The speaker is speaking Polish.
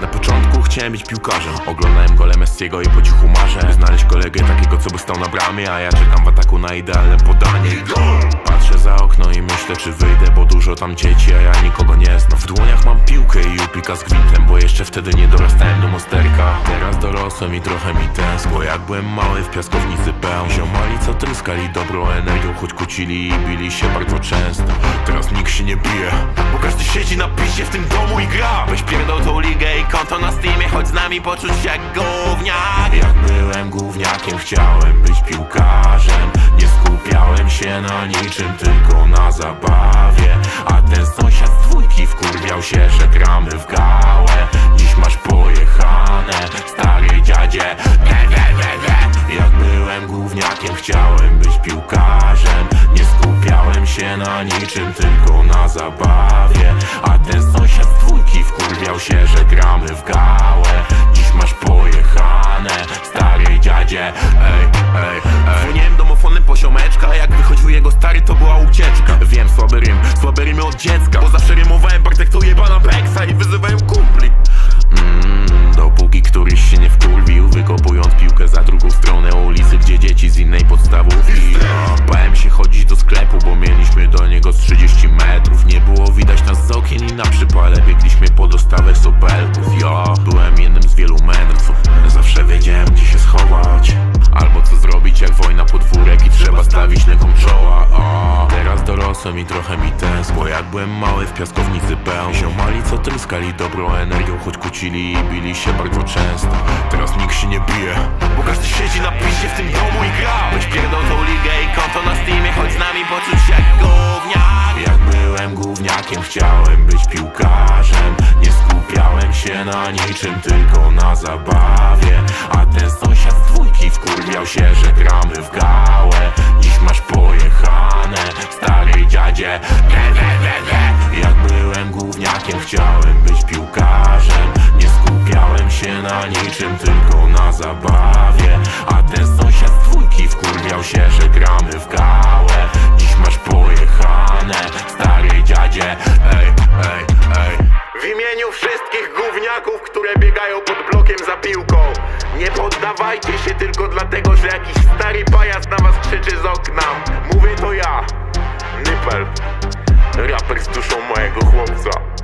Na początku chciałem być piłkarzem. Oglądałem gole Messiego i po cichu marzę. Znaleźć kolegę takiego, co by stał na bramie A ja czekam w ataku na idealne podanie! Patrzę za okno i myślę, czy wyjdę Bo dużo tam dzieci, a ja nikogo nie znam. W dłoniach mam piłkę i upika z gwintem Bo jeszcze wtedy nie dorastałem do mosterka. Teraz dorosłem i trochę mi tęskło. Jak byłem mały w piaskownicy pełn Ziomali co tryskali dobrą energią Choć kłócili i bili się bardzo często się nie bije. Bo każdy siedzi na pisie w tym domu i gra. Weź pierdol tą ligę i konto na Steamie Chodź z nami poczuć się jak gówniak. Jak byłem gówniakiem chciałem być piłkarzem. Nie skupiałem się na niczym tylko na zabawie. A ten sąsiad z dwójki wkurwiał się, że gramy w gałę. Dziś masz pojechane, stary dziadzie. We, we, we, we. Jak byłem gówniakiem chciałem być piłkarzem się na niczym tylko na zabawie. A na przypale Biegliśmy po dostawę sobelków Ja byłem jednym z wielu mędrców Zawsze wiedziałem gdzie się schować. Albo co zrobić jak wojna podwórek i trzeba stawić nogą czoła. A Teraz dorosłem i trochę mi tęskło. Jak byłem mały w piaskownicy pełn Ziomali co tryskali dobrą energią Choć kłócili i bili się bardzo często. Teraz nikt się nie bije Bo każdy siedzi na pisie w tym domu i gra. Weź pierdol tą ligę chciałem być piłkarzem. Nie skupiałem się na niczym tylko na zabawie. A ten sąsiad z dwójki wkurwiał się, że gramy w gałę. Dziś masz pojechane, stary dziadzie. We, we, we, we. Jak byłem gówniakiem chciałem być piłkarzem. Nie skupiałem się na niczym tylko na zabawie które biegają pod blokiem za piłką. Nie poddawajcie się tylko dlatego, że jakiś stary pajac na was krzyczy z okna. Mówię to ja, Nypel. Raper z duszą mojego chłopca!